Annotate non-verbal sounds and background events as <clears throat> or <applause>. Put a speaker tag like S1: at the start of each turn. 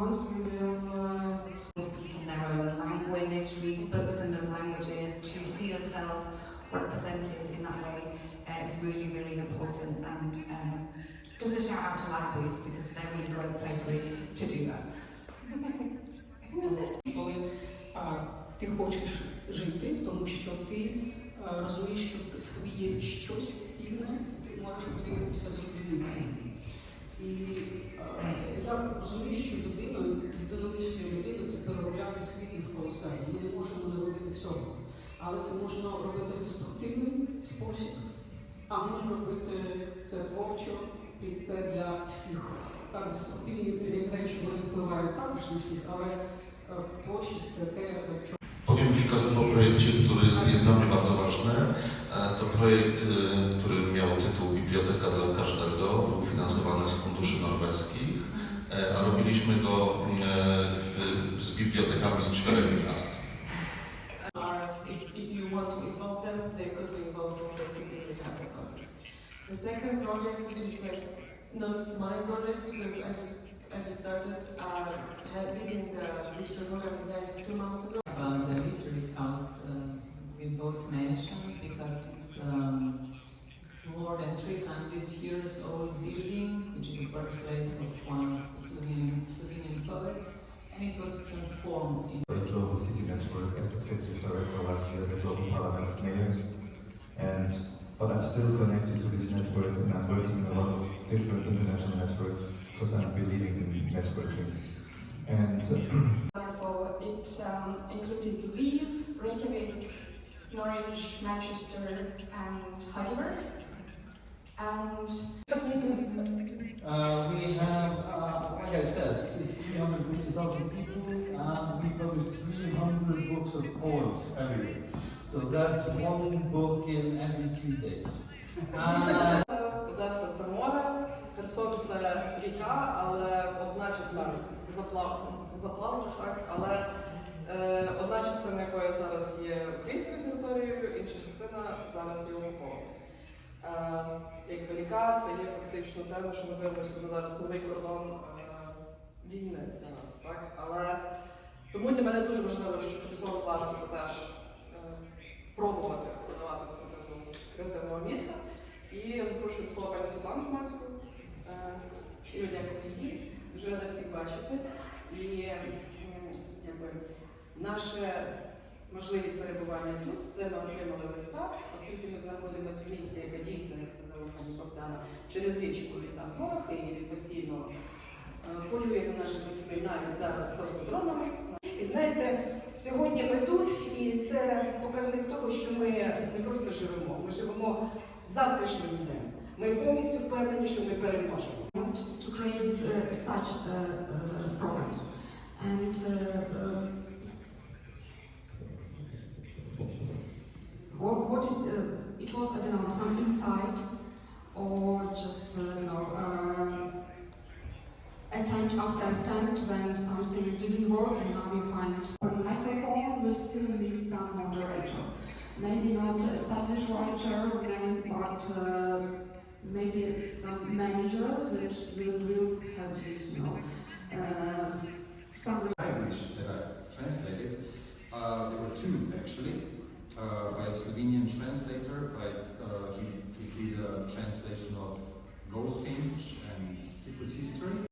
S1: Once we will uh Myanmar,
S2: speaking their own language, read books in those languages, to see themselves represented in that way uh, is really, really important. And um, just a shout out to libraries because they're really great places to do that.
S3: Ти хочеш жити, тому що ти розумієш, що в тобі є щось цінне, і ти можеш поділитися з людьми. І я розумію, що людина, єдиномислі людина це переробляти світ навколо себе. Ми не можемо не робити цього. Але це можна робити в деструктивний спосіб, а можна робити це творчо, і це для всіх. Так, деструктивні речі вони впливають також на всіх, але е, творчість це те, що
S4: Powiem kilka słów o projekcie, który jest dla mnie bardzo ważny. To projekt, który miał
S5: they could be really happy about this. The second project, which is like not my project because I just I just started uh, leading the literature program in Gdańsk two months ago.
S6: About the literary house uh, we both mentioned because it's, um, it's more than 300 years old building, which is the birthplace of one of the Slovenian, Slovenian poet, and it was transformed in
S7: the Global City Network as executive director last year at the Global Parliament of Mayors. And but I'm still connected to this network and I'm working in a lot of different international networks because I'm believing in networking. And uh,
S8: <clears throat> Wonderful. It um, included Lviv, Reykjavik, Norwich, Manchester, and Heidelberg. And
S9: Uh, we have, uh, like I said, it's 350,000 people, and we publish 300 books of poems every year. So that's one book in every three days.
S10: Одеса це море, Херсон це ріка, але одна частина заплав, заплавний шах, але е, одна частина якої зараз є українською територією, інша частина зараз є окупована. Е, якби ріка це є фактично те, що ми дивимося зараз новий кордон е, війни для нас, так? Але тому для мене дуже важливо, що Херсон зважився теж е, пробувати подаватися до креативного міста. І запрошую до слова пані Світлану Комацьку.
S11: Щиро дякую всім, дуже рада всіх бачити. І якби, наша можливість перебування тут це ми отримали листа, оскільки ми знаходимося в місті, яке дійсно, як сказала пані Богдана, через річку від нас ворог і постійно е, полює за нашими людьми зараз просто дронами. І знаєте, сьогодні ми тут, і це показник того, що ми не просто живемо, ми живемо завтрашнім днем. Ми повністю впевнені, що ми переможемо.
S1: to create uh, such uh, programs. And uh, uh, what, what is the, it was, I don't know, some insight or just, uh, you know, some moderator. Maybe not established writer, but uh, maybe some managers that will, have this, you know, uh, some
S12: language that I translated. Uh, there were two actually, uh, by a Slovenian translator. By, uh, he, he did a translation of Goldfinch and Secret History.